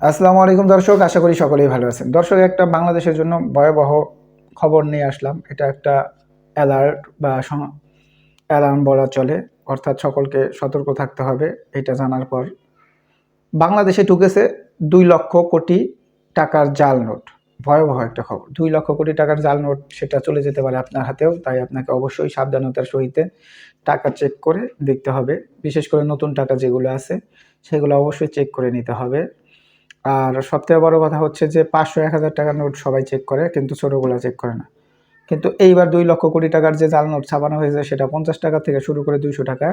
আসসালামু আলাইকুম দর্শক, আশা করি সকলেই ভালো আছেন। দর্শক, একটা বাংলাদেশের জন্য ভয়াবহ খবর নিয়ে আসলাম। এটা একটা অ্যালার্ট বা অ্যালার্ম বলা চলে, অর্থাৎ সকলকে সতর্ক থাকতে হবে, এটা জানার পর। বাংলাদেশে ঢুকেছে দুই লক্ষ কোটি টাকার জাল নোট। ভয়াবহ একটা খবর। দুই লক্ষ কোটি টাকার জাল নোট, সেটা চলে যেতে পারে আপনার হাতেও, তাই আপনাকে অবশ্যই সাবধানতার সহিতে টাকা চেক করে দেখতে হবে। বিশেষ করে নতুন টাকা যেগুলো আছে, সেগুলো অবশ্যই চেক করে নিতে হবে। আর সবথেকে বড় কথা হচ্ছে যে পাঁচশো এক হাজার টাকার নোট সবাই চেক করে, কিন্তু ছোটোগুলো চেক করে না। কিন্তু এইবার দুই লক্ষ কোটি টাকার যে জাল নোট ছাপানো হয়েছে, সেটা পঞ্চাশ টাকা থেকে শুরু করে দুইশো টাকা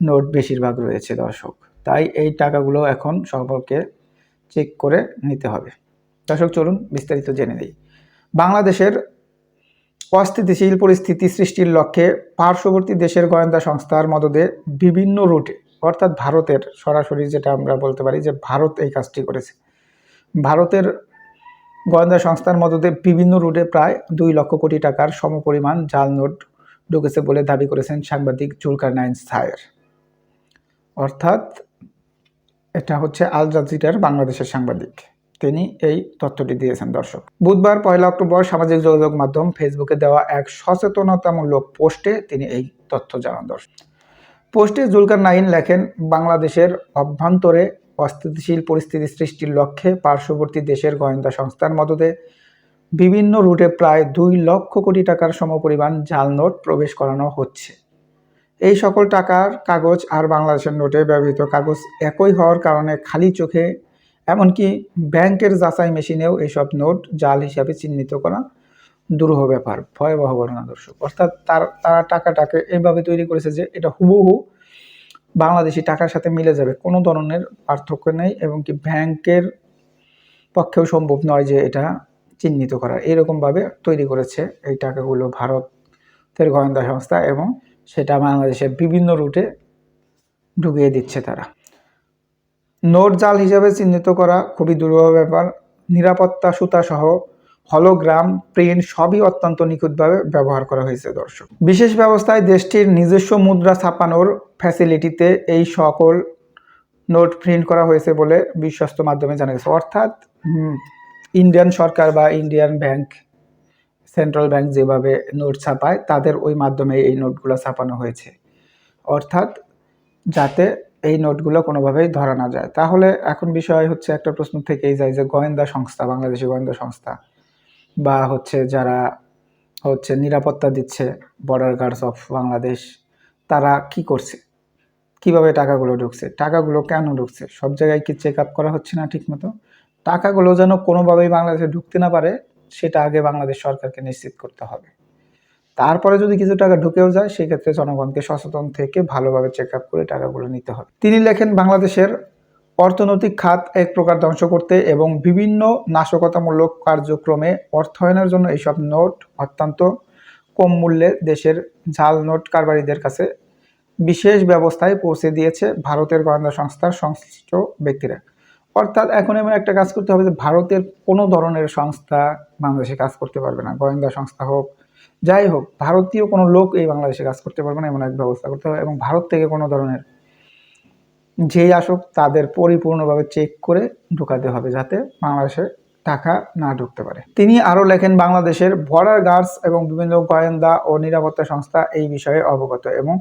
নোট বেশিরভাগ রয়েছে দর্শক। তাই এই টাকাগুলো এখন সকলকে চেক করে নিতে হবে। দর্শক, চলুন বিস্তারিত জেনে নিই। বাংলাদেশের অস্থিতিশীল পরিস্থিতি সৃষ্টির লক্ষ্যে পার্শ্ববর্তী দেশের গোয়েন্দা সংস্থার মদদে বিভিন্ন রুটে অর্থাৎ ভারতের সরাসরি যেটা আমরা বলতে পারি যে ভারত এই কাজটি করেছে। ভারতের গোয়েন্দা সংস্থার মদদে বিভিন্ন রুটে প্রায় দুই লক্ষ কোটি টাকার সমপরিমাণ জাল নোট ঢুকেছে বলে দাবি করেছেন সাংবাদিক জুলকার নাইন সায়ের। অর্থাৎ এটা হচ্ছে আল জাজিরার বাংলাদেশের সাংবাদিক। তিনি এই তথ্যটি দিয়েছেন, দর্শক। বুধবার পয়লা অক্টোবর সামাজিক যোগাযোগ মাধ্যম ফেসবুকে দেওয়া এক সচেতনতামূলক পোস্টে তিনি এই তথ্য জানান, দর্শক। পোস্টে জুলকার নাইন লেখেন, বাংলাদেশের অভ্যন্তরে অস্থিতিশীল পরিস্থিতি সৃষ্টির লক্ষ্যে পার্শ্ববর্তী দেশের গোয়েন্দা সংস্থার মদদে বিভিন্ন রুটে প্রায় দুই লক্ষ কোটি টাকার সমপরিমাণ জাল নোট প্রবেশ করানো হচ্ছে। এই সকল টাকার কাগজ আর বাংলাদেশের নোটে ব্যবহৃত কাগজ একই হওয়ার কারণে খালি চোখে, এমনকি ব্যাংকের যাচাই মেশিনেও এইসব নোট জাল হিসাবে চিহ্নিত করা দুরূহ ব্যাপার, ভয়াবহ ঘটনা দর্শক। অর্থাৎ তার, তারা টাকাটাকে এইভাবে তৈরি করেছে যে এটা হুবহু বাংলাদেশি টাকার সাথে মিলে যাবে। কোনো ধরনের পার্থক্য নেই এবং কি ব্যাংকের পক্ষেও সম্ভব নয় যে এটা চিহ্নিত করা। এরকমভাবে তৈরি করেছে এই টাকাগুলো ভারতের গোয়েন্দা সংস্থা এবং সেটা বাংলাদেশের বিভিন্ন রুটে ঢুকিয়ে দিচ্ছে তারা। নোট জাল হিসাবে চিহ্নিত করা খুবই দুর্বহ ব্যাপার। নিরাপত্তা সুতা সহ হলোগ্রাম, প্রিন্ট সবই অত্যন্ত নিখুঁতভাবে ব্যবহার করা হয়েছে, দর্শক। বিশেষ ব্যবস্থায় দেশটির নিজস্ব মুদ্রা ছাপানোর ফ্যাসিলিটিতে এই সকল নোট প্রিন্ট করা হয়েছে বলে বিশ্বস্ত মাধ্যমে জানা গেছে। অর্থাৎ ইন্ডিয়ান সরকার বা ইন্ডিয়ান ব্যাংক সেন্ট্রাল ব্যাংক যেভাবে নোট ছাপায়, তাদের ওই মাধ্যমে এই নোটগুলো ছাপানো হয়েছে। অর্থাৎ, যাতে এই নোটগুলো কোনোভাবেই ধরা না যায়। তাহলে এখন বিষয় হচ্ছে একটা প্রশ্ন থেকেই যায় যে গোয়েন্দা সংস্থা, বাংলাদেশি গোয়েন্দা সংস্থা বা হচ্ছে যারা হচ্ছে নিরাপত্তা দিচ্ছে বর্ডার গার্ডস অফ বাংলাদেশ, তারা কি করছে? কীভাবে টাকাগুলো ঢুকছে? টাকাগুলো কেন ঢুকছে? সব জায়গায় কি চেক আপ করা হচ্ছে না ঠিকমতো? টাকাগুলো যেন কোনোভাবেই বাংলাদেশে ঢুকতে না পারে, সেটা আগে বাংলাদেশ সরকারকে নিশ্চিত করতে হবে। তারপরে যদি কিছু টাকা ঢুকেও যায়, সেক্ষেত্রে জনগণকে সচেতন থেকে ভালোভাবে চেক আপ করে টাকাগুলো নিতে হবে। তিনি লেখেন, বাংলাদেশের অর্থনৈতিক খাত এক প্রকার ধ্বংস করতে এবং বিভিন্ন নাশকতামূলক কার্যক্রমে অর্থায়নের জন্য এইসব নোট অত্যন্ত কম মূল্যে দেশের জাল নোট কারবারিদের কাছে বিশেষ ব্যবস্থায় পৌঁছে দিয়েছে ভারতের গোয়েন্দা সংস্থার সংশ্লিষ্ট ব্যক্তিরা। অর্থাৎ এখন এমন একটা কাজ করতে হবে যে ভারতের কোনো ধরনের সংস্থা বাংলাদেশে কাজ করতে পারবে না, গোয়েন্দা সংস্থা হোক, যাই হোক, ভারতীয় কোনো লোক এই বাংলাদেশে কাজ করতে পারবে না এমন এক ব্যবস্থা করতে হবে এবং ভারত থেকে কোনো ধরনের যেই আসুক, তাদের পরিপূর্ণভাবে চেক করে ঢুকাতে হবে যাতে বাংলাদেশে টাকা না ঢুকতে পারে। তিনি আরও লেখেন, বাংলাদেশের বর্ডার গার্ডস এবং বিভিন্ন গোয়েন্দা ও নিরাপত্তা সংস্থা এই বিষয়ে অবগত এবং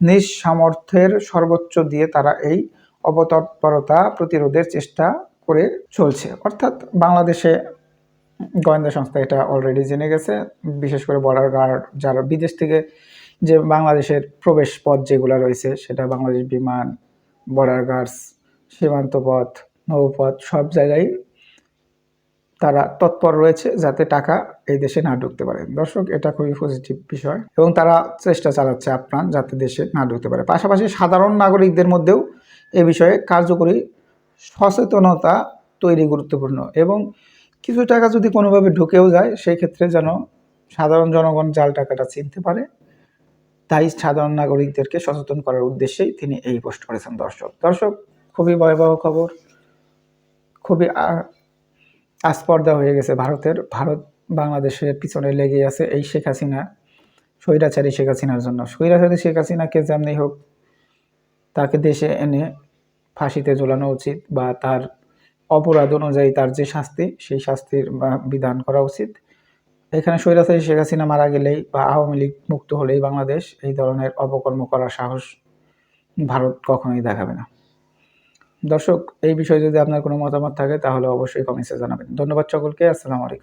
নিজ সামর্থ্যের সর্বোচ্চ দিয়ে তারা এই অবতৎপরতা প্রতিরোধের চেষ্টা করে চলছে। অর্থাৎ বাংলাদেশে গোয়েন্দা সংস্থা এটা অলরেডি জেনে গেছে, বিশেষ করে বর্ডার গার্ড যারা বিদেশ থেকে যে বাংলাদেশের প্রবেশ পথ যেগুলো রয়েছে, সেটা বাংলাদেশ বিমান বর্ডার গার্ডস, সীমান্ত পথ, নৌপথ, সব জায়গায় তারা তৎপর রয়েছে যাতে টাকা এই দেশে না ঢুকতে পারে। দর্শক, এটা খুবই পজিটিভ বিষয় এবং তারা চেষ্টা চালাচ্ছে আপ্রাণ যাতে দেশে না ঢুকতে পারে। পাশাপাশি সাধারণ নাগরিকদের মধ্যেও এ বিষয়ে কার্যকরী সচেতনতা তৈরি গুরুত্বপূর্ণ এবং কিছু টাকা যদি কোনোভাবে ঢুকেও যায়, সেই ক্ষেত্রে যেন সাধারণ জনগণ জাল টাকাটা চিনতে পারে। তাই সাধারণ নাগরিকদেরকে সচেতন করার উদ্দেশ্যেই তিনি এই পোস্ট করেছেন, দর্শক। দর্শক, খুবই ভয়াবহ খবর। খুবই আস্পর্ধা হয়ে গেছে ভারতের। ভারত বাংলাদেশের পিছনে লেগে আছে এই শেখ হাসিনা, স্বৈরাচারী শেখ হাসিনার জন্য। স্বৈরাচারী শেখ হাসিনাকে যেমনি হোক তাকে দেশে এনে ফাঁসিতে ঝোলানো উচিত বা তার অপরাধ অনুযায়ী তার যে শাস্তি, সেই শাস্তির বিধান করা উচিত। এখানে স্বৈরাচারী শেখ হাসিনা মারা গেলেই বা আওয়ামী লীগ মুক্ত হলেই বাংলাদেশ এই ধরনের অপকর্ম করার সাহস ভারত কখনোই দেখাবে না। দর্শক, এই বিষয়ে যদি আপনার কোনো মতামত থাকে, তাহলে অবশ্যই কমেন্টসে জানাবেন। ধন্যবাদ সকলকে, আসসালামু আলাইকুম।